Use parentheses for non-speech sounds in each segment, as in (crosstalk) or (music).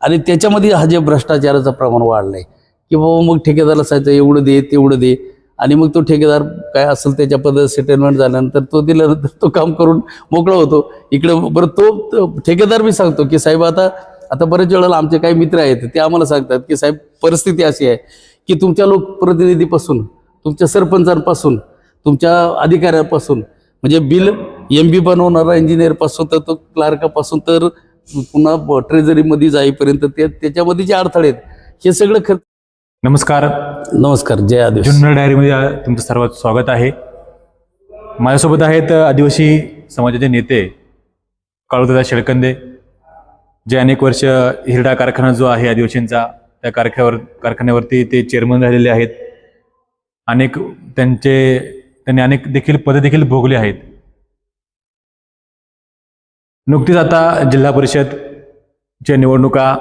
आणि त्याच्यामध्ये हा जे भ्रष्टाचाराचं प्रमाण वाढलं आहे की बाबा मग ठेकेदाराला सांगायचं एवढं दे तेवढं दे. आणि मग तो ठेकेदार काय असेल त्याच्या पद्धत सेटलमेंट झाल्यानंतर तो दिल्यानंतर तो काम करून मोकळा होतो. इकडे बरं तो ठेकेदार मी सांगतो की साहेब आता आता बरेच वेळेला आमचे काही मित्र आहेत ते आम्हाला सांगतात की साहेब परिस्थिती अशी आहे की तुमच्या लोकप्रतिनिधीपासून तुमच्या सरपंचांपासून तुमच्या अधिकाऱ्यापासून म्हणजे बिल एम बी बनवणारा इंजिनियरपासून तर तो क्लार्कापासून तर पुन्हा ट्रेझरीमध्ये जाईपर्यंत ते त्याच्यामध्ये जे अडथळे आहेत हे सगळं खर्च नमस्कार. नमस्कार जय आदेश जुन्नर डायरीमध्ये तुमचं सर्वात स्वागत आहे. माझ्यासोबत आहेत आदिवासी समाजाचे नेते काळूदादा शेळकंदे जे अनेक वर्ष हिरडा कारखाना जो आहे आदिवासींचा त्या कारखान्यावर कारखान्यावरती ते चेअरमन झालेले आहेत. अनेक त्यांचे त्यांनी अनेक देखील पदे देखील भोगली आहेत. नुकतीच आता जिल्हा परिषदच्या निवडणुका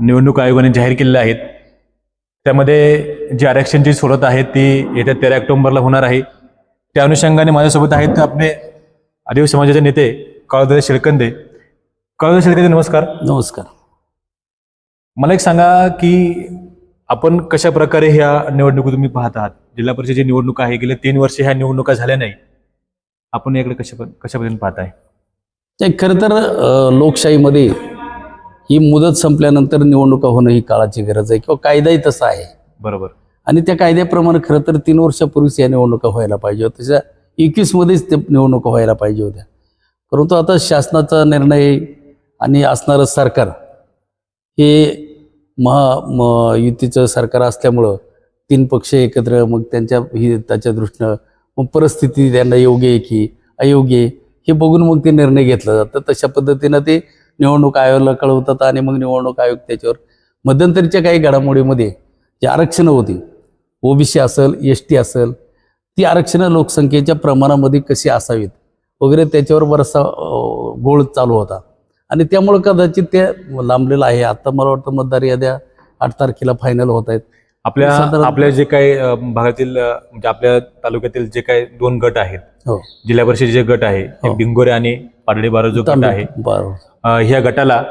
निवडणूक आयोगाने जाहीर केलेल्या आहेत त्यामध्ये जी आरक्षणची सोडत आहे ती येत्या तेरा ऑक्टोबरला होणार आहे. त्या अनुषंगाने माझ्यासोबत आहेत आपले आदिवासी समाजाचे नेते काळदादा शेळकंदे काळदादा शेळकंदे नमस्कार. नमस्कार. मला एक सांगा की आपण कशा प्रकारे ह्या निवडणुका तुम्ही पाहत आहात? जिल्हा परिषदेची निवडणूक आहे गेल्या तीन वर्ष ह्या निवडणुका झाल्या नाही. आपण याकडे कशा कशा पद्धतीने पाहताय? ते खरं तर लोकशाहीमध्ये ही मुदत संपल्यानंतर निवडणुका होणं ही काळाची गरज आहे किंवा कायदाही तसा आहे. बरोबर. आणि त्या कायद्याप्रमाणे खरं तर तीन वर्षापूर्वीच या निवडणुका व्हायला पाहिजे होत्या. तशा एकवीसमध्येच ते निवडणुका व्हायला पाहिजे होत्या. परंतु आता शासनाचा निर्णय आणि असणारं सरकार हे महा म युतीचं सरकार असल्यामुळं तीन पक्ष एकत्र मग त्यांच्या हिताच्या दृष्टीनं मग परिस्थिती त्यांना योग्य आहे की अयोग्य आहे? हे बघून मग ते निर्णय घेतला जातं. तशा पद्धतीनं ते निवडणूक आयोगाला कळवतात आणि मग निवडणूक आयोग त्याच्यावर मध्यंतरीच्या काही घडामोडीमध्ये जी आरक्षणं होती ओबीसी असेल एस टी असेल ती आरक्षणं लोकसंख्येच्या प्रमाणामध्ये कशी असावीत वगैरे त्याच्यावर बराचसा गोळ चालू होता. आणि त्यामुळं कदाचित ते लांबलेलं आहे. आत्ता मला वाटतं मतदार याद्या आठ तारखेला फायनल होत आहेत. आपल्या आपल्या जे काही भागातील म्हणजे आपल्या तालुक्यातील जे काही दोन गट आहेत हो. जिल्हा परिषदेचे जे गट आहे हो. एक डिंगोरे आणि पारडी बारा जो गट आहे ह्या गटाला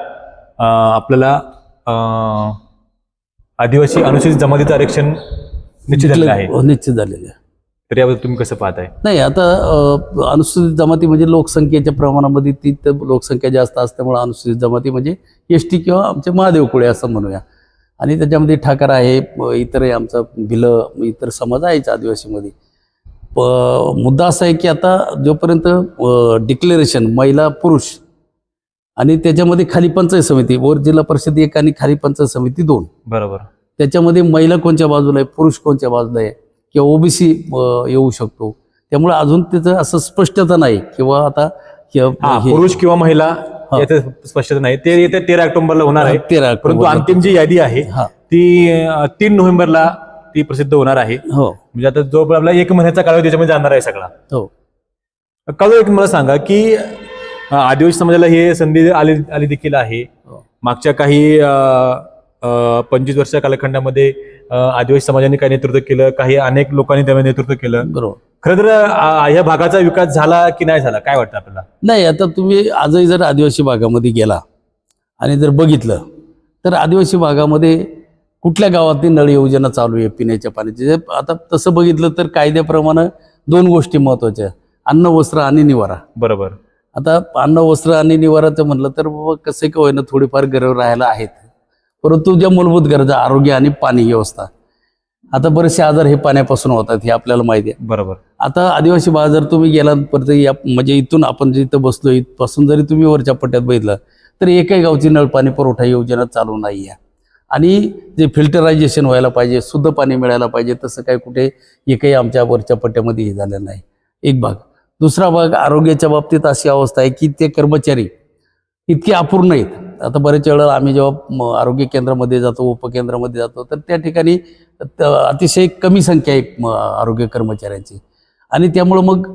आपल्याला आदिवासी अनुसूचित जमातीचं आरक्षण निश्चित झालेलं आहे. हो, निश्चित झालेले आहे. तर याबद्दल तुम्ही कसं पाहताय? नाही आता अनुसूचित जमाती म्हणजे लोकसंख्येच्या प्रमाणामध्ये ती लोकसंख्या जास्त असल्यामुळे अनुसूचित जमाती म्हणजे एस टी किंवा आमचे महादेव कुळे असं म्हणूया. आणि त्याच्यामध्ये ठाकर आहे इतरही आमचा भिलं इतर समाज आहेच आदिवासीमध्ये. प मुद्दा असा आहे की आता जोपर्यंत डिक्लेरेशन महिला पुरुष आणि त्याच्यामध्ये खाली पंचायत समिती वर जिल्हा परिषद एक आणि खाली पंचायत समिती दोन. बरोबर. त्याच्यामध्ये महिला कोणत्या बाजूला आहे पुरुष कोणत्या बाजूला आहे किंवा ओबीसी येऊ शकतो. त्यामुळे अजून त्याचं असं स्पष्टता नाही किंवा आता पुरुष किंवा महिला. याचं स्पष्टता नाही. ते येत्या तेरा ऑक्टोबरला होणार आहे. तेरा परंतु. अंतिम जी यादी आहे ती अ, तीन नोव्हेंबरला ती प्रसिद्ध होणार आहे. हो. म्हणजे आता जो आपला एक महिन्याचा कालावधी त्याच्यामध्ये जाणार आहे सगळा. हो. काळू एक मला सांगा की अ, आदिवासी समाजाला हे संधी आली आली देखील आहे. हो. मागच्या काही पंचवीस वर्षा कालखंडामध्ये आदिवासी समाजाने काही नेतृत्व केलं? काही अनेक लोकांनी त्यामध्ये नेतृत्व केलं. बरोबर. खरं तर ह्या भागाचा विकास झाला की नाही झाला? काय वाटतं आपल्याला? नाही आता तुम्ही आजही जर आदिवासी भागामध्ये गेला आणि जर बघितलं तर आदिवासी भागामध्ये कुठल्या गावातली नळ योजना चालू आहे पिण्याच्या पाण्याची? आता तसं बघितलं तर कायद्याप्रमाणे दोन गोष्टी महत्त्वाच्या अन्न वस्त्र आणि निवारा. बरोबर. आता अन्न वस्त्र आणि निवाराचं म्हणलं तर कसं का होईना थोडीफार गरज राहायला आहेत. परंतु ज्या मूलभूत गरजा आरोग्य आणि पाणी व्यवस्था आता बरेचसे आजार हे पाण्यापासून होतात हे आपल्याला माहिती आहे. बरोबर. आता आदिवासी भाग जर तुम्ही गेला परत या म्हणजे इथून आपण जिथं बसलो इथपासून जरी तुम्ही वरच्या पट्ट्यात बघितलं तर एकही गावची नळपाणी पुरवठा योजना चालू नाही आहे आणि जे फिल्टरायझेशन व्हायला पाहिजे शुद्ध पाणी मिळायला पाहिजे तसं काही कुठे एकही आमच्या वरच्या पट्ट्यामध्ये हे झालं नाही. एक भाग. दुसरा भाग आरोग्याच्या बाबतीत अशी अवस्था आहे की ते कर्मचारी इतके अपूर्ण आहेत. आता बरेच वेळा आम्ही जेव्हा आरोग्य केंद्रामध्ये जातो उपकेंद्रामध्ये जातो तर त्या ठिकाणी त- अतिशय कमी संख्या आहे आरोग्य कर्मचाऱ्यांची. आणि त्यामुळं मग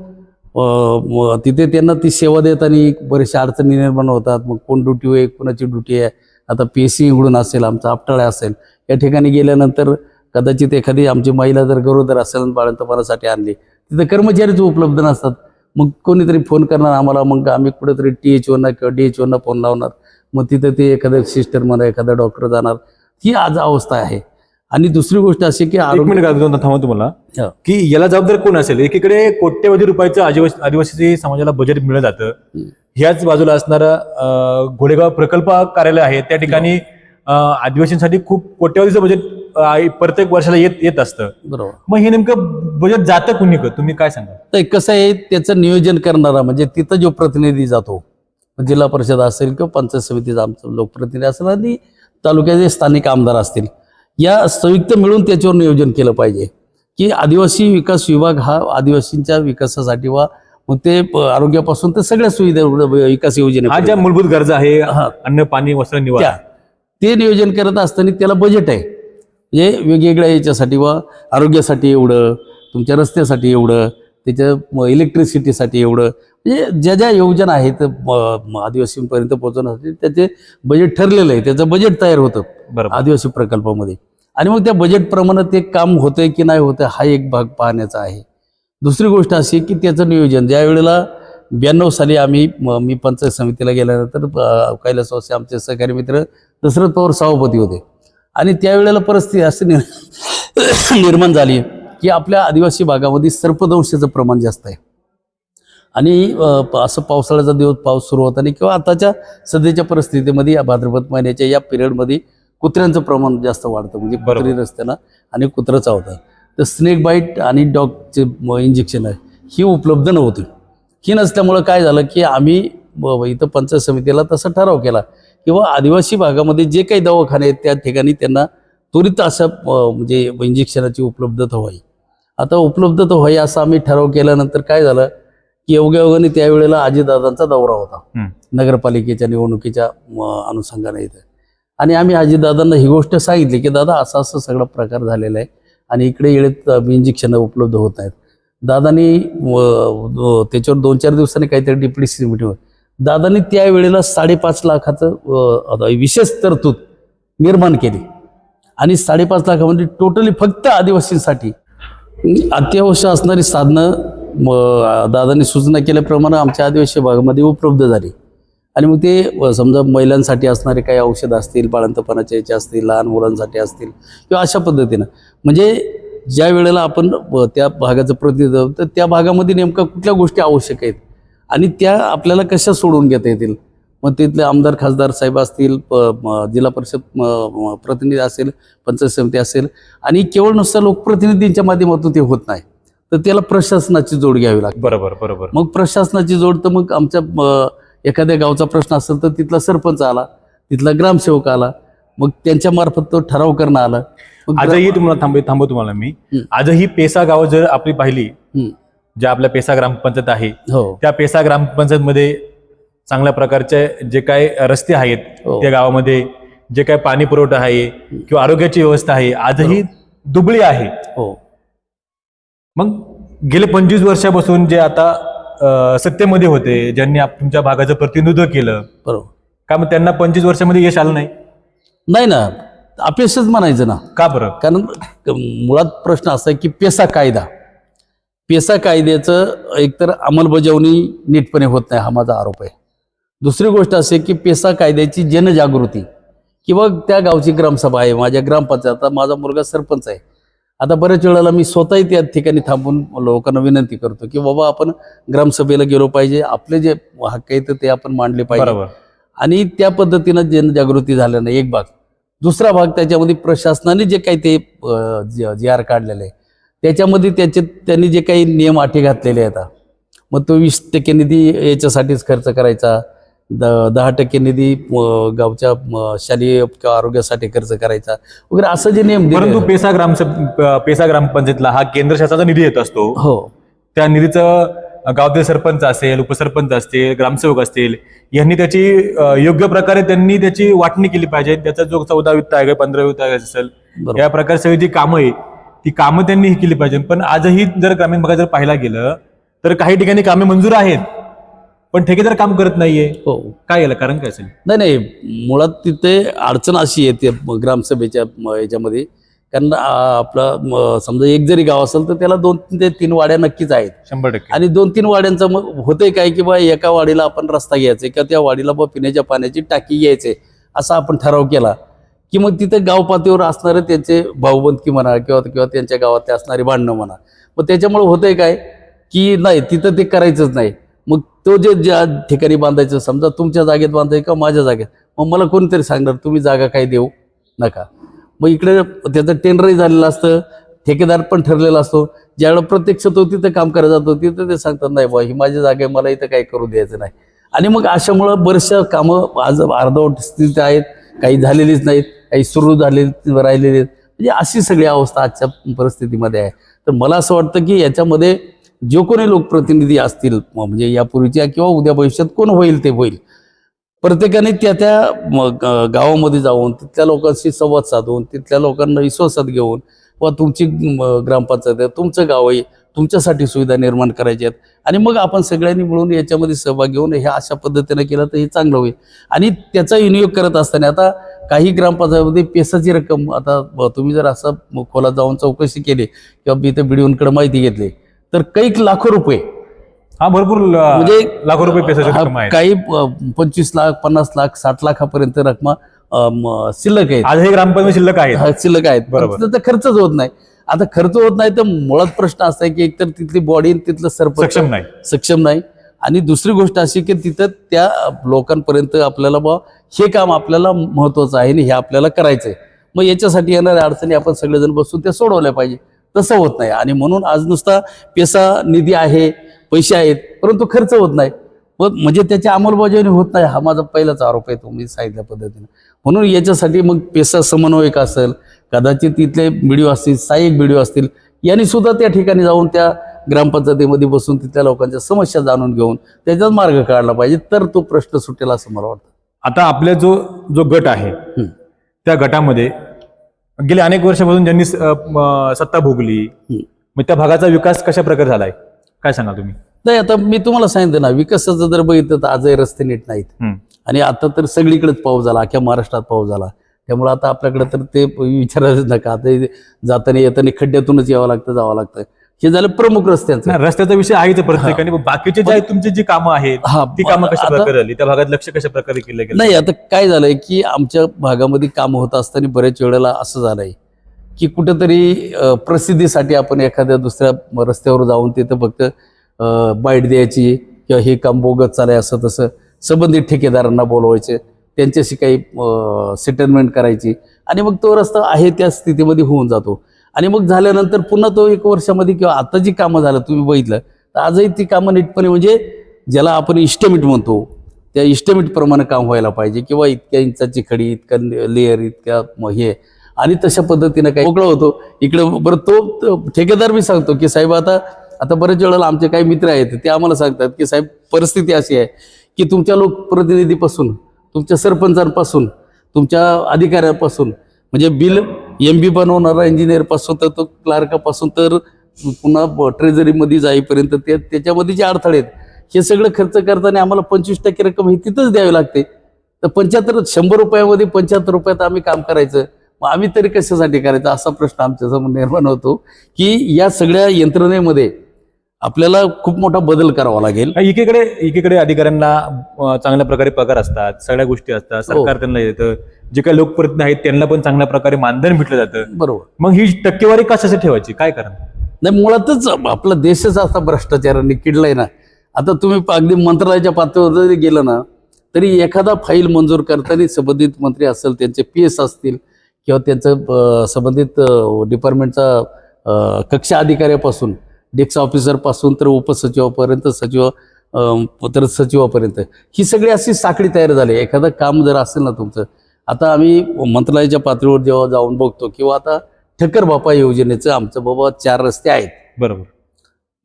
तिथे त्यांना ती सेवा देताना बऱ्याचशा अडचणी निर्माण होतात. मग कोण ड्युटी आहे कोणाची ड्युटी आहे? आता पी एस सी उघडून असेल आमचा आपटाळा असेल. या ठिकाणी गेल्यानंतर कदाचित एखादी आमची महिला जर गरोदर असेल बाळंतपणासाठी आणली तिथं कर्मचारीच उपलब्ध नसतात. मग कोणीतरी फोन करणार आम्हाला मग आम्ही कुठेतरी टी एच ओना किंवा डी एच ओना फोन लावणार. मग तिथं ते एखादं सिस्टर म्हणा एखादा डॉक्टर जाणार. ही आज अवस्था आहे. आणि दुसरी गोष्ट अशी की थांबा तुम्हाला. की याला जबाबदार कोण असेल? एकीकडे कोट्यवधी रुपयाचं आदिवासी आदिवासी समाजाला बजेट मिळलं जातं. ह्याच बाजूला असणारं घोडेगाव प्रकल्प कार्यालय आहे. त्या ठिकाणी आदिवासींसाठी खूप कोट्यवधीचं बजेट प्रत्येक वर्षाला येत येत असतं. बरोबर. मग हे नेमकं बजेट जातं कुणीकडे? तुम्ही काय सांगा तर कसं आहे त्याचं नियोजन करणारा म्हणजे तिथं जो प्रतिनिधी जातो जिल्हा परिषद असेल किंवा पंचायत समितीचा आमचा लोकप्रतिनिधी असेल आणि तालुक्याचे स्थानिक आमदार असतील या संयुक्त मिळून त्याच्यावर नियोजन केलं पाहिजे की आदिवासी विकास विभाग हा आदिवासींच्या विकासासाठी वा मग ते आरोग्यापासून तर सगळ्या सुविधा विकास हा योजने ज्या मूलभूत गरजा आहे हा. अन्न पाणी वस्त्र निवारा. ते नियोजन करत असताना त्याला बजेट आहे. म्हणजे वेगवेगळ्या याच्यासाठी वा आरोग्यासाठी एवढं तुमच्या रस्त्यासाठी एवढं त्याच्या इलेक्ट्रिसिटीसाठी एवढं म्हणजे ज्या ज्या योजना आहेत आदिवासींपर्यंत पोहोचवण्यासाठी त्याचे बजेट ठरलेलं आहे. त्याचं बजेट तयार होतं बरोबर. आदिवासी प्रकल्पामध्ये. आणि मग त्या बजेटप्रमाणे ते काम होतंय की नाही होतंय हा एक भाग पाहण्याचा आहे. दुसरी गोष्ट अशी की त्याचं नियोजन ज्या वेळेला ब्याण्णव साली आम्ही म- मी पंचायत समितीला गेल्यानंतर कैलासवासी आमचे सहकारी मित्र दशरथ पवार सभापती होते. आणि त्यावेळेला परिस्थिती अशी निर- (coughs) निर्माण झाली की आपल्या आदिवासी भागामध्ये सर्पदंशाचं प्रमाण जास्त आहे. आणि असं पावसाळ्याचा दिवस पाऊस सुरू होताना किंवा आताच्या सध्याच्या परिस्थितीमध्ये या भाद्रपद महिन्याच्या या पिरियडमध्ये कुत्र्यांचं प्रमाण जास्त वाढतं. म्हणजे. कुत्री रस्त्याला आणि कुत्रं चावतं तर स्नेक बाईट आणि डॉगचे इंजेक्शन आहे ही उपलब्ध नव्हती. ही नसल्यामुळं काय झालं की आम्ही इथं पंचायत समितीला तसा ठराव केला किंवा आदिवासी भागामध्ये जे काही दवाखाने आहेत त्या ठिकाणी त्यांना त्वरित अशा म्हणजे इंजेक्शनाची उपलब्धता व्हावी. आता उपलब्धता व्हावी असं आम्ही ठराव केल्यानंतर काय झालं की योगायोगाने त्यावेळेला अजितदादांचा दौरा होता. नगरपालिकेच्या निवडणुकीच्या अनुषंगाने इथं. आणि आम्ही अजितदादांना ही गोष्ट सांगितली की दादा असा असं सगळा प्रकार झालेला आहे आणि इकडे वेळेत इंजेक्शन उपलब्ध होत नाहीत दादानी त्याच्यावर दोन चार दिवसांनी काहीतरी डिप्युटी मीटिंग दादानी त्यावेळेला साडेपाच लाखाचं विशेष तरतूद निर्माण केली. आणि साडेपाच लाखामध्ये टोटली फक्त आदिवासींसाठी अत्यावश्यक असणारी साधनं मग दादांनी सूचना केल्याप्रमाणे आमच्या आदिवासी भागामध्ये उपलब्ध झाली. आणि मग ते समजा महिलांसाठी असणारे काही औषधं असतील बाळंतपणाचे याचे असतील लहान मुलांसाठी असतील किंवा अशा पद्धतीनं. म्हणजे ज्या वेळेला आपण त्या भागाचं प्रतिनिधित्व तर त्या भागामध्ये नेमका कुठल्या गोष्टी आवश्यक आहेत? आणि त्या आपल्याला कशा सोडून घेता येतील? मग तिथले आमदार खासदार साहेब असतील प- जिल्हा परिषद म- प्रतिनिधी असेल पंचायत समिती असेल आणि केवळ नुसतं लोकप्रतिनिधींच्या माध्यमातून ते होत नाही. तर त्याला प्रशासनाची जोड घ्यावी लागते. बरोबर बरोबर. मग प्रशासनाची जोड तर मग आमच्या एखाद्या गावचा प्रश्न असेल तर तिथला सरपंच आला तिथला ग्रामसेवक आला मग त्यांच्या मार्फत तो ठराव करणं आला. आजही तुम्हाला थांब थांबव तुम्हाला मी. आजही पेसा गाव जर आपली पाहिली. ज्या आपल्या पेसा ग्रामपंचायत आहे हो. त्या पेसा ग्रामपंचायत मध्ये चांगल्या प्रकारचे जे काय रस्ते आहेत हो. त्या गावामध्ये जे काय पाणी पुरवठा आहे किंवा आरोग्याची व्यवस्था आहे आजही दुबळी आहे. हो. मग गेले पंचवीस वर्षापासून जे आता सत्तेमध्ये होते ज्यांनी आप- तुमच्या भागाचं प्रतिनिधित्व केलं बरोबर. का मग त्यांना पंचवीस वर्षामध्ये यश आलं नाही? नाही ना अपेक्षच म्हणायचं ना. का बरं? कारण मुळात प्रश्न असा आहे की पेसा कायदा. पेसा कायद्याचं एकतर अंमलबजावणी नीटपणे होत नाही हा माझा आरोप आहे. दुसरी गोष्ट अशी आहे की पेसा कायद्याची जनजागृती. किंवा त्या गावची ग्रामसभा आहे माझ्या ग्रामपंचायत आता माझा मुलगा सरपंच आहे. आता बऱ्याच वेळेला मी स्वतःही त्या ठिकाणी थांबून लोकांना विनंती करतो की बाबा आपण ग्रामसभेला गेलो पाहिजे आपले जे हक्क आहेत ते आपण मांडले पाहिजे. आणि त्या पद्धतीनं जनजागृती झालं नाही एक भाग. दुसरा भाग त्याच्यामध्ये प्रशासनाने जे काही ते जी आर काढलेले आहे त्याच्यामध्ये त्याचे त्यांनी जे काही नियम अटी घातलेले आहेत मग तो वीस टक्के निधी याच्यासाठीच खर्च करायचा. द दहा टक्के निधी गावच्या शालेय आरोग्यासाठी खर्च करायचा. वगैरे असं जे नियम परंतु. पेसा ग्राम पेसा ग्रामपंचायतला हा केंद्र शासनाचा निधी येत असतो. हो. त्या निधीचं गावातील सरपंच असेल उपसरपंच असतील ग्रामसेवक असतील यांनी त्याची योग्य प्रकारे त्यांनी त्याची वाटणी केली पाहिजे. त्याचा जो चौदा वित्त आयोग आहे पंधरा वित्त आयोग असेल या प्रकारे सगळी जी कामं आहे ती कामं त्यांनी ही केली पाहिजे. पण आजही जर ग्रामीण भागात जर पाहायला गेलं तर काही ठिकाणी कामे मंजूर आहेत. पण ठेकेदार काम करत नाहीये. हो. काय याला कारण काय असेल? नाही नाही मुळात तिथे अडचण अशी येते ग्रामसभेच्या म- याच्यामध्ये. कारण आपलं समजा एक जरी गाव असेल तर त्याला दोन ते तीन वाड्या नक्कीच आहेत. शंभर टक्के. आणि दोन तीन वाड्यांचं मग होतंय काय की बा एका वाडीला आपण रस्ता घ्यायचा किंवा त्या वाडीला बा पिण्याच्या पाण्याची टाकी घ्यायचे असा आपण ठराव केला. की मग तिथे गाव पातळीवर असणारे त्यांचे भाऊबंदकी म्हणा किंवा किंवा त्यांच्या गावात असणारी भांडणं म्हणा. मग त्याच्यामुळे होतंय काय की नाही तिथं ते करायचंच नाही. तो जे ज्या ठिकाणी बांधायचं समजा तुमच्या जागेत बांधायचं का माझ्या जागेत? मग मला कोणीतरी सांगणार तुम्ही जागा काय देऊ नका. मग इकडे त्याचं टेंडरही झालेलं असतं ठेकेदार पण ठरलेला असतो. ज्यावेळेला प्रत्यक्ष तो तिथं काम करत जातो तिथं ते सांगतात नाही बा ही माझी जागा आहे मला इथं काही करू द्यायचं नाही. आणि मग अशामुळं बरेचशा कामं आज अर्धवट स्थितीत आहेत काही झालेलीच नाहीत काही सुरू झालेली राहिलेली आहेत. म्हणजे अशी सगळी अवस्था आजच्या परिस्थितीमध्ये आहे. तर मला असं वाटतं की याच्यामध्ये जो कोणी लोकप्रतिनिधी असतील म्हणजे यापूर्वीच्या किंवा उद्या भविष्यात कोण होईल ते होईल. प्रत्येकाने त्या त्या गावामध्ये जाऊन तिथल्या लोकांशी संवाद साधून तिथल्या लोकांना विश्वासात घेऊन व तुमची ग्रामपंचायत आहे तुमचं गाव आहे तुमच्यासाठी सुविधा निर्माण करायच्या आहेत. आणि मग आपण सगळ्यांनी मिळून याच्यामध्ये सहभाग घेऊन हे अशा पद्धतीने केलं तर हे चांगलं होईल. आणि त्याचा विनियोग करत असताना आता काही ग्रामपंचायतीमध्ये पेसाची रक्कम आता तुम्ही जर असं खोलात जाऊन चौकशी केली किंवा मी इथे बिडिओंकडे माहिती घेतली तर काही लाखो रुपये. हा भरपूर म्हणजे लाखो रुपये हा, आहे काही पंचवीस लाख पन्नास लाख साठ लाखापर्यंत रक्कम अ, म, शिल्लक आहेत. आजही ग्रामपंचायत शिल्लक आहेत. हा, शिल्लक आहेत. बरोबर. तर खर्चच होत नाही. आता खर्च होत नाही तर मुळात प्रश्न असा आहे की एकतर तिथली बॉडी तिथलं सरपंच सक्षम नाही. सक्षम नाही. आणि दुसरी गोष्ट अशी की तिथं त्या लोकांपर्यंत आपल्याला बा हे काम आपल्याला महत्वाचं आहे आणि हे आपल्याला करायचं आहे मग याच्यासाठी येणाऱ्या अडचणी आपण सगळेजण बसून त्या सोडवल्या पाहिजे. तसं होत नाही. आणि म्हणून आज नुसता पेसा निधी आहे पैसे आहेत परंतु खर्च होत नाही. व म्हणजे त्याची अंमलबजावणी होत नाही हा माझा पहिलाच आरोप आहे तुम्ही सांगितल्या पद्धतीने. म्हणून याच्यासाठी मग पेसा समन्वयक असेल कदाचित तिथले व्हिडिओ असतील सहाय्यक व्हिडिओ असतील यांनी सुद्धा त्या ठिकाणी जाऊन त्या ग्रामपंचायतीमध्ये बसून तिथल्या लोकांच्या समस्या जाणून घेऊन त्याच्यात मार्ग काढला पाहिजे तर तो प्रश्न सुटेल असं मला वाटतं. आता आपला जो जो गट आहे. त्या गटामध्ये गेल्या अनेक वर्षापासून ज्यांनी स- अ, म, सत्ता भोगली. मग त्या भागाचा विकास कशा प्रकारे झालाय? काय सांगाल तुम्ही? नाही आता मी तुम्हाला सांगितलं ना विकासाचं जर बघितलं तर आजही रस्ते नीट नाहीत. आणि आता तर सगळीकडेच पाऊस झाला अख्ख्या महाराष्ट्रात पाऊस झाला. त्यामुळे आता आपल्याकडे तर ते विचारायचं नका. आता हे जाताना येताना खड्ड्यातूनच यावं लागतं जावं लागतं. हे झालं प्रमुख रस्त्यांचं रस्त्याचा विषय आहेच प्रत्येकाने बाकीचे जे तुमची जी कामं आहेत ती कामं कशा प्रकारे झाली? त्या भागात लक्ष कशा प्रकारे केलं गेलं? नाही आता काय झालंय की आमच्या भागामध्ये कामं होत असताना बऱ्याच वेळेला असं झालंय की कुठेतरी प्रसिद्धीसाठी आपण एखाद्या दुसऱ्या रस्त्यावर जाऊन तिथं फक्त बाईट द्यायची किंवा हे काम बोगत चालाय असं तसं संबंधित ठेकेदारांना बोलवायचे त्यांच्याशी काही सेटलमेंट करायची. आणि मग तो रस्ता आहे त्या स्थितीमध्ये होऊन जातो. आणि मग झाल्यानंतर पुन्हा तो एक वर्षामध्ये किंवा आता जी कामं झालं तुम्ही बघितलं तर आजही ती कामं नीटपणे म्हणजे ज्याला आपण इस्टिमेट म्हणतो त्या इस्टिमेटप्रमाणे काम व्हायला पाहिजे किंवा इतक्या इंचाची खडी इतक्या लेअर इतक्या मग हे. आणि तशा पद्धतीनं काही मोकळं होतो. इकडं बरं तो तो ठेकेदार मी सांगतो की साहेब आता आता बऱ्याच वेळेला आमचे काही मित्र आहेत ते आम्हाला सांगतात की साहेब परिस्थिती अशी आहे की तुमच्या लोकप्रतिनिधीपासून तुमच्या सरपंचांपासून तुमच्या अधिकाऱ्यापासून म्हणजे बिल एम बी बनवणारा इंजिनियरपासून तर तो क्लार्कापासून तर पुन्हा ट्रेझरीमध्ये जाईपर्यंत ते त्याच्यामध्ये जे अडथळे आहेत हे सगळं खर्च करताना आम्हाला पंचवीस टक्के रक्कम ही तिथंच द्यावी लागते. तर पंच्याहत्तर शंभर रुपयामध्ये पंच्याहत्तर रुपयात आम्ही काम करायचं. मग आम्ही तरी कशासाठी करायचं? असा प्रश्न आमच्यासमोर निर्माण होतो की या सगळ्या यंत्रणेमध्ये आपल्याला खूप मोठा बदल करावा लागेल. एकीकडे एकीकडे अधिकाऱ्यांना चांगल्या प्रकारे पगार असतात सगळ्या गोष्टी असतात सरकार त्यांना येतं जे काही लोकप्रतिनिधी आहेत त्यांना पण चांगल्या प्रकारे मानधन भेटलं जातं. बरोबर. मग ही टक्केवारी कशासाठी ठेवायची? काय कारण? नाही मुळातच आपला देशच असा भ्रष्टाचाराने किडलाय ना. आता तुम्ही अगदी मंत्रालयाच्या पातळीवर जरी गेलं ना तरी एखादा फाईल मंजूर करताना संबंधित मंत्री असेल त्यांचे पी एस असतील किंवा त्यांचं संबंधित डिपार्टमेंटचा कक्षा अधिकाऱ्यापासून डेस्क ऑफिसरपासून तर उपसचिवापर्यंत सचिव तर सचिवापर्यंत ही सगळी अशी साखळी तयार झाली. एखादं काम जर असेल ना तुमचं आता आम्ही मंत्रालयाच्या पातळीवर जेव्हा जाऊन बघतो किंवा आता ठक्कर बापा योजनेचं आमचं बाबा चार रस्ते आहेत. बरोबर.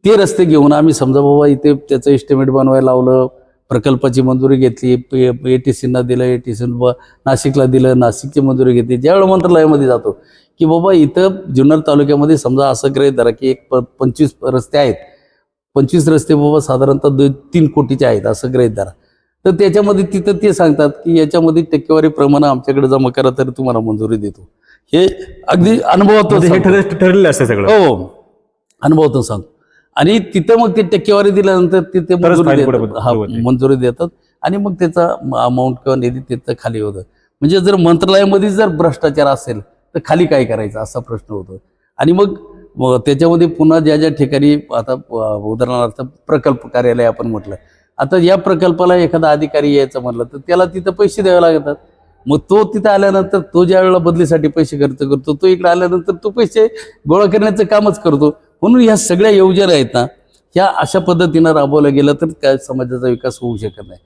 ते रस्ते घेऊन आम्ही समजा बाबा इथे त्याचं एस्टिमेट बनवायला लावलं प्रकल्पाची मंजुरी घेतली ए टी सीना दिलं ए टी सी नाशिकला दिलं नाशिकची मंजुरी घेतली. ज्यावेळेला मंत्रालयामध्ये जातो की बाबा इथं जुन्नर तालुक्यामध्ये समजा असं ग्रहित धरा की एक प पंचवीस रस्ते आहेत. पंचवीस रस्ते बाबा साधारणतः दोन तीन कोटीचे आहेत असं ग्रहित धरा. तर त्याच्यामध्ये तिथं ते सांगतात की याच्यामध्ये टक्केवारी प्रमाण आमच्याकडे जमा करा तर तुम्हाला मंजुरी देतो. हे अगदी अनुभवातून म्हणजे हे ठरलेलं असतं सगळं. हो. अनुभवातून सांगतो. आणि तिथं मग ते टक्केवारी दिल्यानंतर तिथे मंजुरी देतात. हा. मंजुरी देतात. आणि मग त्याचा अमाऊंट किंवा निधी तिथं खाली होतं. म्हणजे जर मंत्रालयामध्ये जर भ्रष्टाचार असेल तर खाली काय करायचं असा प्रश्न होतो. आणि मग त्याच्यामध्ये पुन्हा ज्या ज्या ठिकाणी आता उदाहरणार्थ प्रकल्प कार्यालय आपण म्हटलं. आता या प्रकल्पाला एखादा अधिकारी यायचा म्हटलं तर त्याला तिथं पैसे द्यावे लागतात. मग तो तिथं आल्यानंतर तो ज्या वेळेला बदलीसाठी पैसे खर्च करतो तो इकडे आल्यानंतर तो पैसे गोळा करण्याचं कामच करतो. म्हणून ह्या सगळ्या योजना आहेत ना ह्या अशा पद्धतीनं राबवल्या गेल्या तर काय समाजाचा विकास होऊ शकत नाही.